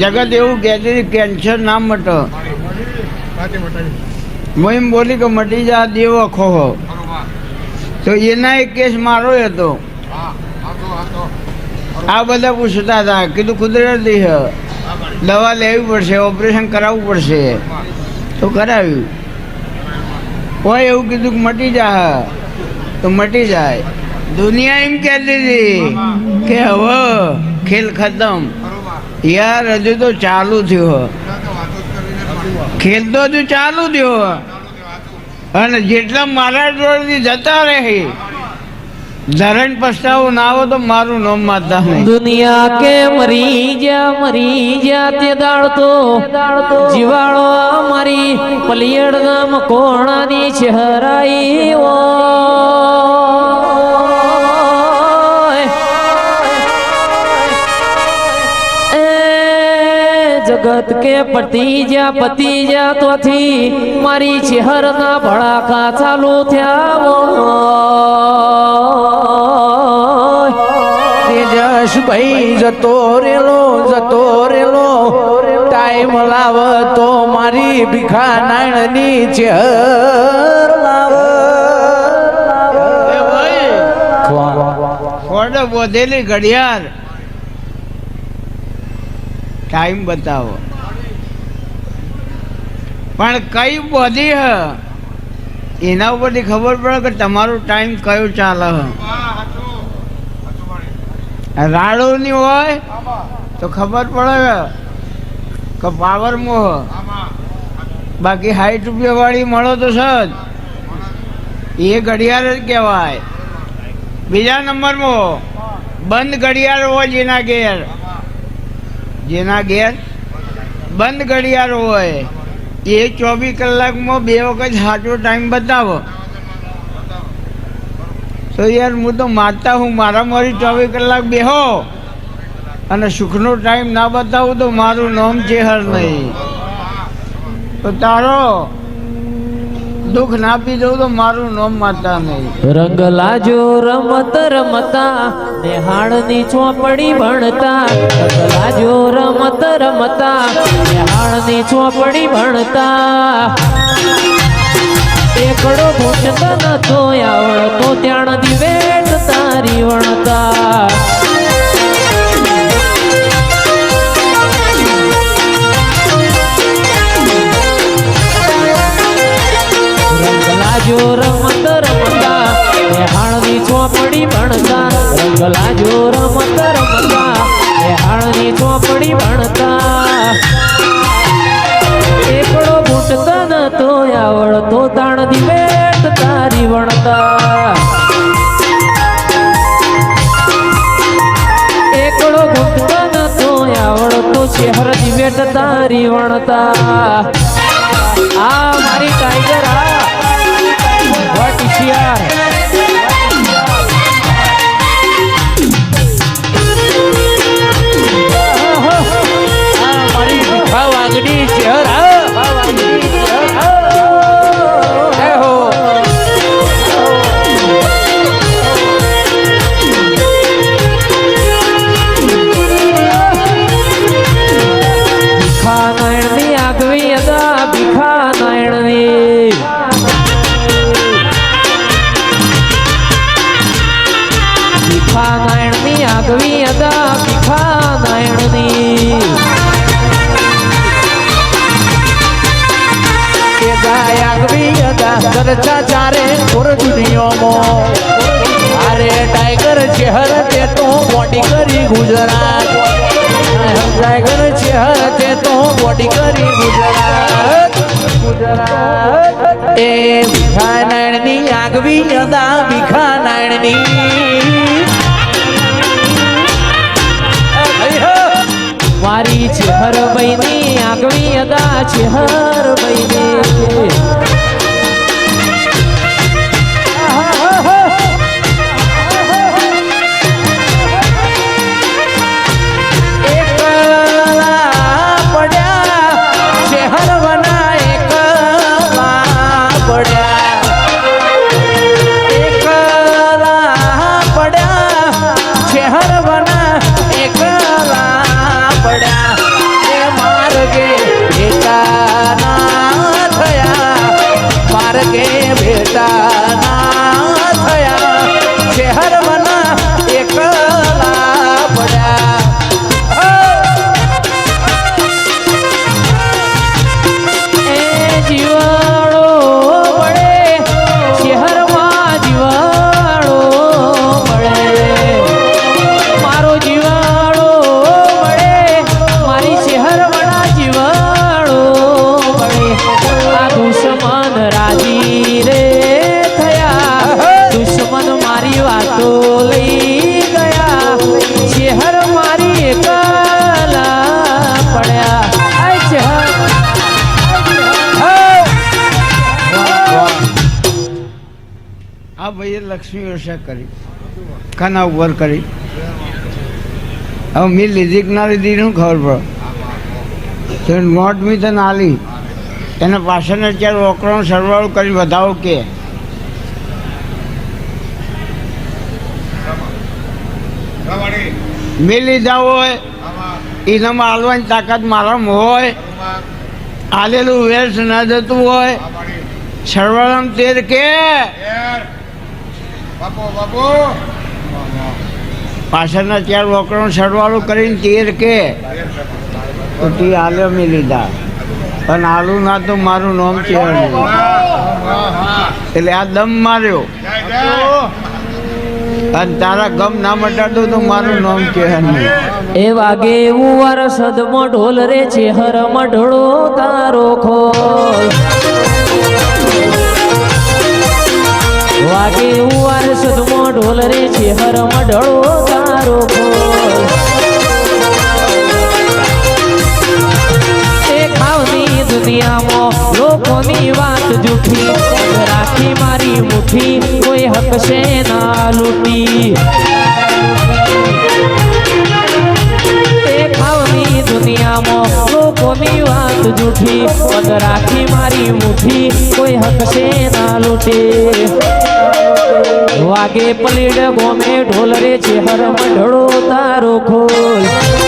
જગત એવું કહેતી કેન્સર ના મટો. હું એમ બોલી કે મટી જા, દેવ અખો હો તો એના એક કેસ મારો હતો. આ બધા પૂછતા હતા, કીધું કુદરતી હ. દવા લેવી પડશે, ઓપરેશન કરાવવું પડશે. તો કરાવ્યું. કોઈ એવું કીધું મટી જા તો મટી જાય. દુનિયા એમ કહેતી હતી કે, હવે ખેલ ખતમ. યાર, હજુ તો ચાલુ થયો ખેલ તો હજુ ચાલુ થયો અને જેટલા મારા જોડેથી જતા રહે, ધરણ પસ્તાવો ના આવો તો મારું નામ માતા દુનિયા કે મરી જા મરી જા તે દાળતો. જીવાળો મારી પલિયડ નામ કોણાની ચહેરાઈ એ જગત કે પતિ જા પતિ જા તોથી મારી ચહેરના ભડાકા ચાલુ થયા તેજસભાઈ જતો રેલો જતો રેલો ટાઈમ લાવ તો મારી ભીખા નાણની ચેહર લાવ. એ ભાઈ ખોડે બોધેલી ઘડિયાળ. ટાઈમ બતાવો. પણ કઈ બોધી હ? એના ઉપરથી ખબર પડે કે તમારો ટાઈમ કયો ચાલે રાડોની હોય તો ખબર પડે કે પાવર મોહ બાકી હાઈટ રૂપિયા વાળી મળો તો સજ. એ ઘડિયાળ જ કહેવાય. બીજા નંબરમાં બંધ ઘડિયાળ હોય જેના ઘેર. જેના ઘેર બંધ ઘડિયાળ હોય. એ ચોવીસ કલાકમાં બે વખત સાચો ટાઈમ બતાવો. તો યાર હું તો મારતા હું, મારા મારી ચોવીસ કલાક બેહો. અને સુખનો ટાઈમ ના બતાવું તો મારું નામ ચેહર નહીં. તો તારો દુઃખ ના પી દઉં તો મારું નોમ માતા નહીં. રંગ લાજો રમત રમતા, નિહાળની ચોપડી ભણતા. રંગ લાજો રમત રમતા, નિહાળની ચોપડી ભણતા. એકડો ભૂષતા નતો આવડતો ત્યાં દિવેટ તારી વણતા. આવડતો તાણ દિવેટ તારી વણતા. એકડો ભૂંટતો નતો, આવડતો શહેર દિવેટ તારી વણતા. આ મારી ટાઈગર આ ભીખા નાયણની આગવી અદા, ભીખા નાયણની. આગવી અદા ચર્ચા ચારે પુર દુનિયામાં અરે ટાઈગર, ચહેર તે તો મોટી કરી ગુજરાત. ટાઈગર તે બોડી કરી ગુજરાત. ગુજરાત એ ભીખા નાયણની આગવી અદા ભીખા નાયણની મારી છે બૈની આગવી અદા છે બૈની you. એ લક્ષ્મી વર્ષા કરી ખાના ઉપર કરી. હવે મેં લીધી ના લીધી શું ખબર પડે. તો નોટ મી તને આલી એને પાછળને અત્યારે વકરોનો સરવાળો કરી વધાવો કે. મેં લીધા હોય, એનામાં હાલવાની તાકાત મારામાં હોય. આલેલું વેર્સ ના જતું હોય. સરવાળામાં તેર કે. પાછળના ચાર વોકરો સરવાળો કરીને તેર કે તો તે આલે મેં લીધા. પણ આલુ ના તો મારું નામ છે એટલે આ દમ માર્યો. અને તારા ગમ ના મટાડતો તો મારું નામ કે નહીં. એ વાગે એવું વરસદમાં ઢોલ રે છે હર મઢળો તારો ખોલ. વાગે ઉવાર સદમો ઢોલ રે છે, હર મઢળો તારો ખાવની દુનિયામાં લોકોની વાત જૂઠી. રાખી મારી મુઠ્ઠી, કોઈ હકશે ના લૂટી. દુનિયામાં લોકોની વાત જૂઠી. પગ રાખી મારી મુઠ્ઠી, કોઈ હકશે ના લૂંટે. વાગે પલીડ ગોમે ઢોલરે છે હરમ ઢળો તારો ખોલ.